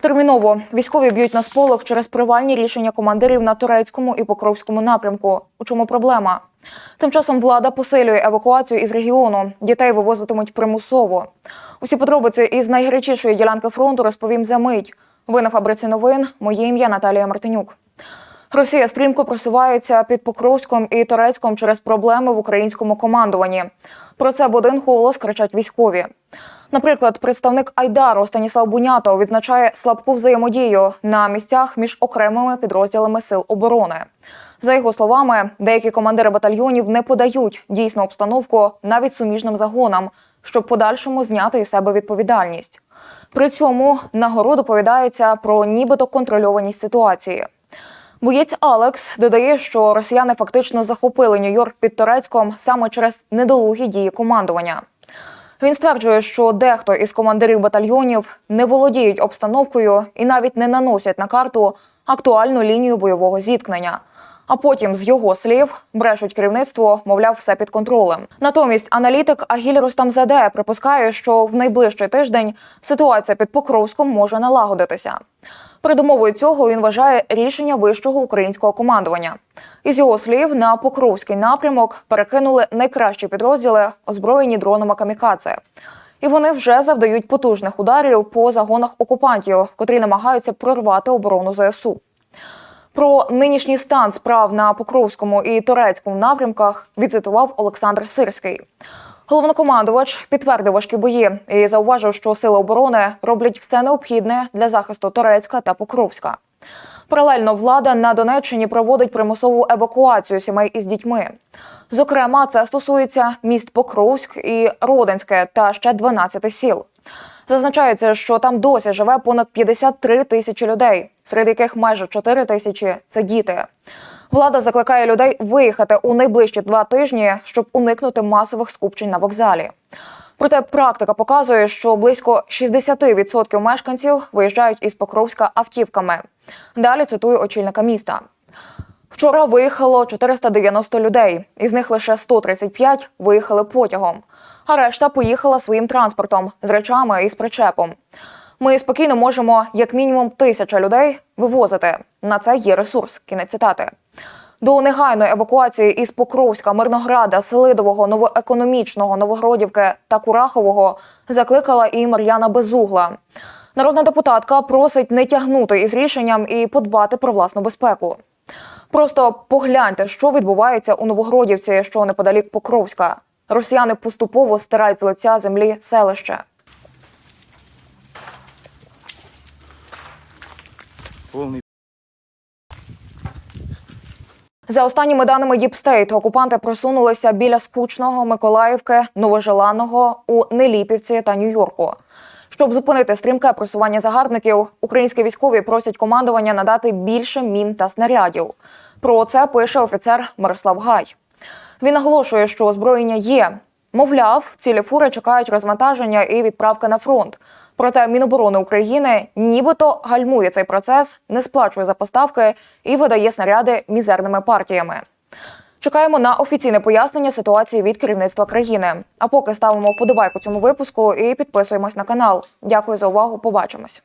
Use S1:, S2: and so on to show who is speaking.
S1: Терміново військові б'ють на сполох через провальні рішення командирів на турецькому і покровському напрямку. У чому проблема? Тим часом влада посилює евакуацію із регіону. Дітей вивозитимуть примусово. Усі подробиці із найгарячішої ділянки фронту розповім за мить. Ви на фабриці новин. Моє ім'я Наталія Мартинюк. Росія стрімко просувається під Покровськом і Торецьком через проблеми в українському командуванні. Про це в один голос кричать військові. Наприклад, представник Айдару Станіслав Бунято відзначає слабку взаємодію на місцях між окремими підрозділами сил оборони. За його словами, деякі командири батальйонів не подають дійсну обстановку навіть суміжним загонам, щоб подальшому зняти із себе відповідальність. При цьому нагору доповідається про нібито контрольованість ситуації. Боєць Алекс додає, що росіяни фактично захопили Нью-Йорк під Турецьком саме через недолугі дії командування. Він стверджує, що дехто із командирів батальйонів не володіють обстановкою і навіть не наносять на карту актуальну лінію бойового зіткнення. А потім, з його слів, брешуть керівництво, мовляв, все під контролем. Натомість аналітик Агіль Рустамзаде припускає, що в найближчий тиждень ситуація під Покровськом може налагодитися. Передумовою цього він вважає рішення вищого українського командування. Із його слів, на Покровський напрямок перекинули найкращі підрозділи, озброєні дронами камікадзе. І вони вже завдають потужних ударів по загонах окупантів, котрі намагаються прорвати оборону ЗСУ. Про нинішній стан справ на Покровському і Турецькому напрямках відцитував Олександр Сирський. Головнокомандувач підтвердив важкі бої і зауважив, що сили оборони роблять все необхідне для захисту Турецька та Покровська. Паралельно влада на Донеччині проводить примусову евакуацію сімей із дітьми. Зокрема, це стосується міст Покровськ і Родинське та ще 12 сіл. Зазначається, що там досі живе понад 53 тисячі людей, серед яких майже 4 тисячі це діти. Влада закликає людей виїхати у найближчі два тижні, щоб уникнути масових скупчень на вокзалі. Проте практика показує, що близько 60% мешканців виїжджають із Покровська автівками. Далі цитую очільника міста. Вчора виїхало 490 людей, із них лише 135 виїхали потягом, а решта поїхала своїм транспортом з речами і з причепом. Ми спокійно можемо як мінімум тисяча людей вивозити. На це є ресурс. Кінець цитати. До негайної евакуації із Покровська, Мирнограда, Селидового, Новоекономічного, Новогродівки та Курахового закликала і Мар'яна Безугла. Народна депутатка просить не тягнути із рішенням і подбати про власну безпеку. Просто погляньте, що відбувається у Новогродівці, що неподалік Покровська. Росіяни поступово стирають з лиця землі селище.
S2: Повний
S1: За останніми даними Діпстейт, окупанти просунулися біля Скучного, Миколаївки, Новожеланого у Неліпівці та Нью-Йорку. Щоб зупинити стрімке просування загарбників, українські військові просять командування надати більше мін та снарядів. Про це пише офіцер Мирослав Гай. Він наголошує, що озброєння є. Мовляв, цілі фури чекають розвантаження і відправки на фронт. Проте Міноборони України нібито гальмує цей процес, не сплачує за поставки і видає снаряди мізерними партіями. Чекаємо на офіційне пояснення ситуації від керівництва країни. А поки ставимо вподобайку цьому випуску і підписуємось на канал. Дякую за увагу. Побачимось.